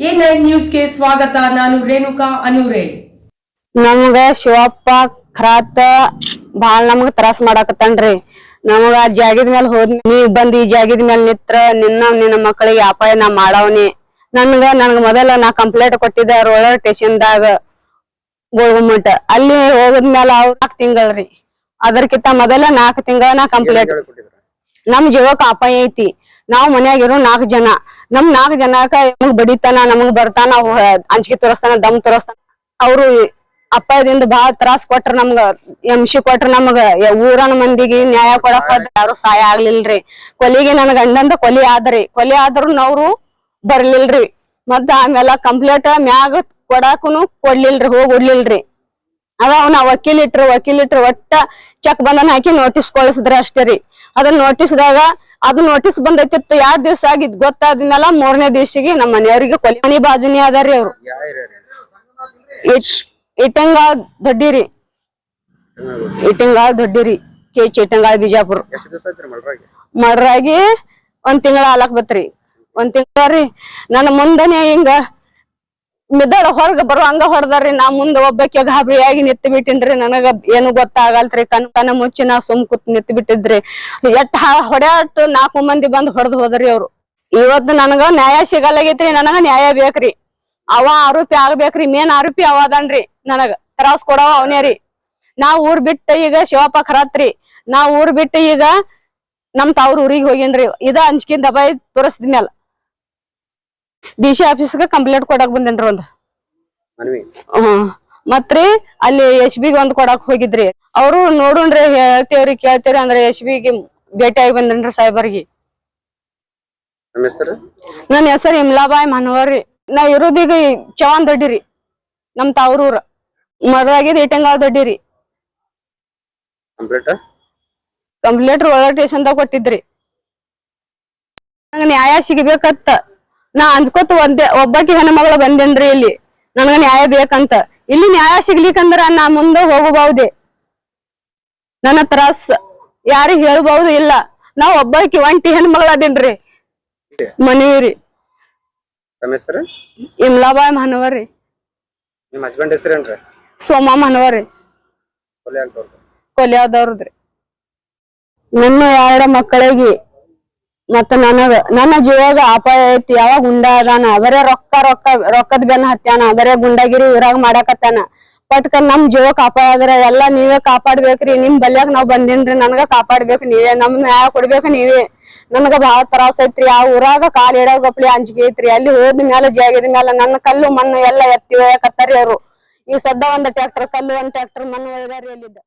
ನ್ಯೂಸ್ಗೆ ಸ್ವಾಗತ, ನಾನು ರೇಣುಕಾ ಅನೂರೇ. ನಮ್ಗ ಶಿವಪ್ಪ ಖರಾತ ಬಾಳ್ ನಮಗ ತ್ರಾಸ ಮಾಡಾಕತ್ತಾನ್ರಿ. ನಮಗ ಆ ಜಾಗದ ಮೇಲೆ ಹೋದ್ ನೀವ್ ಬಂದ್ ಈ ಜಾಗಿದ ಮೇಲೆ ನಿತ್ರ ನಿನ್ನ ನಿನ್ನ ಮಕ್ಕಳಿಗೆ ಅಪಾಯ ನಾ ಮಾಡವನಿ. ನನ್ಗ ನನ್ಗ ಮೊದಲ ನಾ ಕಂಪ್ಲೇಂಟ್ ಕೊಟ್ಟಿದ್ದೆ ರೋಲರ್ ಸ್ಟೇಷನ್ ದಾಗ ಗೋಳ್ಗುಮ್ಮಟ. ಅಲ್ಲಿ ಹೋಗದ್ಮೇಲೆ ಅವ್ರ ನಾಕ್ ತಿಂಗಳ್ರಿ. ಅದರ್ಕಿಂತ ಮೊದಲ ನಾಕ್ ತಿಂಗಳ ನಾ ಕಂಪ್ಲೇಂಟ್. ನಮ್ ಜೀವಕ್ ಅಪಾಯ ಐತಿ. ನಾವ್ ಮನ್ಯಾಗ ಇರೋ ನಾಲ್ಕು ಜನ. ನಮ್ ನಾಲ್ಕು ಜನಕ್ಕ ನಮಗ್ ಬಡಿತಾನ, ನಮಗ್ ಬರ್ತಾನ ಅಂಜಿಕೆ ತೋರಿಸ್ತಾನ, ದಮ್ ತೋರಿಸ್ತಾನ. ಅವ್ರು ಅಪ್ಪಾಯದಿಂದ ಬಾಳ ತ್ರಾಸ್ ಕೊಟ್ರ ನಮ್ಗ ಎಂಶಿ ಕೊಟ್ರ ನಮಗ ಊರನ ಮಂದಿಗೆ ನ್ಯಾಯ ಕೊಡಕ್ ಹೋದ್ರ ಯಾರು ಸಹಾಯ ಆಗ್ಲಿಲ್ರಿ. ಕೊಲಿಗೆ ನನ್ ಗಂಡಂದ ಕೊಲಿ ಆದ್ರಿ. ಕೊಲಿ ಆದ್ರೂ ಅವ್ರು ಬರ್ಲಿಲ್ರಿ. ಮತ್ತ ಆಮೇಲೆ ಕಂಪ್ಲೇಟ್ ಮ್ಯಾಗ ಕೊಡಾಕುನು ಕೊಡ್ಲಿಲ್ರಿ ಕೊಡ್ಲಿಲ್ರಿ ಅದ ಅವ್ನ ವಕೀಲ್ ಇಟ್ರು ವಕೀಲ್ ಇಟ್ರು ಒಟ್ಟ ಚೆಕ್ ಬಂದನ್ ಹಾಕಿ ನೋಟಿಸ್ ಕಳಿಸಿದ್ರ ಅಷ್ಟೇ ರೀ. ಅದನ್ನ ನೋಟಿಸ್ದಾಗ ಅದು ನೋಟಿಸ್ ಬಂದೈತಿತ್ತು ಎರಡ್ ದಿವ್ಸ ಆಗಿದ್ ಗೊತ್ತಾದ್ಮೇಲೆ ಮೂರನೇ ದಿವ್ಸಿಗೆ ನಮ್ಮ ಮನೆಯವ್ರಿಗೆ ಕೊಲೆ ಮನಿ ಬಾಜುನಿ ಅದಾರಿ ಅವ್ರು. ಇಟ್- ಇಟ್ಟಂಗಾಳ್ ದೊಡ್ಡಿರಿ ಇಟ್ಟಂಗಾಳ್ ದೊಡ್ಡಿರಿ ಕೆ ಚಿಟ್ಟಂಗಾಳ್ ಬಿಜಾಪುರ. ಮಡ್ರಾಗಿ ಒಂದ್ ತಿಂಗಳ ಆಲಕ್ ಬತ್ರಿ. ಒಂದ್ ತಿಂಗಳ ರೀ. ನನ್ನ ಮುಂದನೆ ಹಿಂಗ ಮಿದ್ದಳ ಹೊರಗ ಬರೋ ಹಂಗ ಹೊಡೆದಾರ್ರಿ ನಾ ಮುಂದ ಒಬ್ಬಕ್ಕೆ ಗಾಬರಿಯಾಗಿ ನಿತ್ತು ಬಿಟ್ಟಿನ್ರಿ, ನನಗ ಏನು ಗೊತ್ತಾಗಲ್ತ್ರಿ, ಕಣ್ ಕನ ಮುಚ್ಚಿ ನಾ ಸುಮ್ ಕೂತ್ ನಿತ್ತು ಬಿಟ್ಟಿದ್ರಿ. ಎಟ್ ಹೊಡ್ಯಾಟ್ ನಾಲ್ಕು ಮಂದಿ ಬಂದ್ ಹೊಡೆದ್ ಹೋದ್ರಿ ಅವ್ರು. ಇವತ್ತು ನನಗ ನ್ಯಾಯ ಸಿಗಲ್ಲಾಗೈತ್ರಿ ನನಗ ನ್ಯಾಯ ಬೇಕ್ರಿ. ಅವ ಆರೋಪಿ ಆಗ್ಬೇಕ್ರಿ, ಮೇನ್ ಆರೋಪಿ ಅವ ಅದಾನ್ರಿ, ನನಗ. ತ್ರಾಸ್ ಕೊಡವ ಅವನೇ ರೀ. ನಾ ಊರ್ ಬಿಟ್ಟ ಈಗ ಶಿವಪ್ಪ ಖರಾತ್ರಿ ನಾ ಊರ್ ಬಿಟ್ಟ ಈಗ ನಮ್ ತಾವ್ರ ಊರಿಗೆ ಹೋಗಿನ್ರಿ. ಇದ ಅಂಜ್ಕಿನ್ ದಬಾಯಿ ತೋರಿಸ್ದಿನ್ಯಾಲ ಡಿ ಸಿ ಆಫೀಸ್ಗೆ ಕಂಪ್ಲೇಂಟ್ ಕೊಡಕ್ ಬಂದೇನ್ರಿ ಒಂದ್. ಹ್ಮ್. ಮತ್ರಿ ಅಲ್ಲಿ ಎಸ್ ಬಿಗೆ ಒಂದ್ ಕೊಡಕ್ ಹೋಗಿದ್ರಿ. ಅವ್ರು ನೋಡುಣ್ರಿ ಹೇಳ್ತೇವ್ರಿ ಕೇಳ್ತೇವ್ರಿ ಅಂದ್ರೆ ಎಸ್ ಬಿಗೆ ಭೇಟಿ ಆಗಿ ಬಂದೇನ್ರಿ ಸಾಹೇಬರ್ಗಿ. ನನ್ ಹೆಸರು? ಇಮ್ಲಾಬಾಯ್ ಮನೋಹರ್ ರೀ. ನಾ ಇರೋದೀಗ ಚವಾನ್ ದೊಡ್ಡಿರಿ. ನಮ್ ತಾವ್ರೂರ. ಮರಾಗಿದ್ ಇಟ್ಟಂಗಾವ್ ದೊಡ್ಡಿರಿ. ಕಂಪ್ಲೇಂಟ್? ಕಂಪ್ಲೇಂಟ್ ಒಳಗ ಸ್ಟೇಷನ್ದಾಗ ಕೊಟ್ಟಿದ್ರಿ. ನಂಗ ನ್ಯಾಯ ಸಿಗಬೇಕತ್ತ ನಾ ಅಂಜ್ಕೋತ ಒಂದೇ ಒಬ್ಬಾಕಿ ಹೆಣ್ಮಗಳು ಬಂದೇನ್ರಿ ಇಲ್ಲಿ. ನನಗ ನ್ಯಾಯ ಬೇಕಂತ. ಇಲ್ಲಿ ನ್ಯಾಯ ಸಿಗ್ಲಿಕ್ಕಂದ್ರ ನಾ ಮುಂದೆ ಹೋಗಬಹುದೇ ನನ್ನ ತ್ರಾಸ್ ಯಾರಿಗ್ ಹೇಳ್ಬಹುದು ಇಲ್ಲ. ನಾ ಒಬ್ಬಾಕಿ ಒಂಟಿ ಹೆಣ್ಮಗಳ ಅದೇನ್ರಿ. ನಮ್ಮ ಹೆಸರು? ಇಮ್ಲಾಬಾಯ್ ನಿಮ್ಮ ಹಸ್ಬೆಂಡ್ ಹೆಸರೇನ್ರಿ ಸೋಮ ಮನವರಿ ಕೊಲೆ ಕೊಲೆಯಾದವ್ರದ್ರಿ ನನ್ನ ಎರಡು ಮಕ್ಕಳಿಗೆ ಮತ್ತ ನನಗ ನನ್ನ ಜೀವಾಗ ಅಪಾಯ ಐತಿ. ಯಾವಾಗ ಗುಂಡ ಅದಾನ? ಬರೇ ರೊಕ್ಕ ರೊಕ್ಕ, ರೊಕ್ಕದ ಬೆನ್ನ ಹತ್ಯಾನ. ಬರೇ ಗುಂಡಗಿರಿ ಊರಾಗ ಮಾಡಾಕತ್ತಾನ ಪಟ್ಕ ನಮ್ ಜೀವ ಅಪಾಯ ಆದ್ರ ಎಲ್ಲಾ ನೀವೇ ಕಾಪಾಡ್ಬೇಕ್ರಿ. ನಿಮ್ ಬಲ್ಯಾಗ ನಾವ್ ಬಂದಿನ್ರಿ, ನನ್ಗ ಕಾಪಾಡ್ಬೇಕು ನೀವೇ. ನಮ್ ನ್ಯಾಯ ಕೊಡ್ಬೇಕು ನೀವೇ. ನನ್ಗ ಬಾಳ ತ್ರಾಸ ಐತ್ರಿ. ಆ ಊರಾಗ ಕಾಲ್ ಇಡೋ ಅಂಜಿಕೆ ಐತ್ರಿ. ಅಲ್ಲಿ ಹೋದ ಮ್ಯಾಲ, ಜಾಗದ ಮ್ಯಾಲ ನನ್ನ ಕಲ್ಲು, ಮಣ್ಣು ಎಲ್ಲಾ ಎತ್ತಿ ಒಯ್ಯಾಕತ್ತಾರಿ ಅವ್ರು. ಈಗ ಸದ್ದ ಒಂದ್ ಟ್ರ್ಯಾಕ್ಟರ್, ಕಲ್ಲು ಒಂದ್ ಟ್ರ್ಯಾಕ್ಟರ್, ಮಣ್ಣು ಒಯ್ದಾರಿ ಅಲ್ಲಿದ್ದ.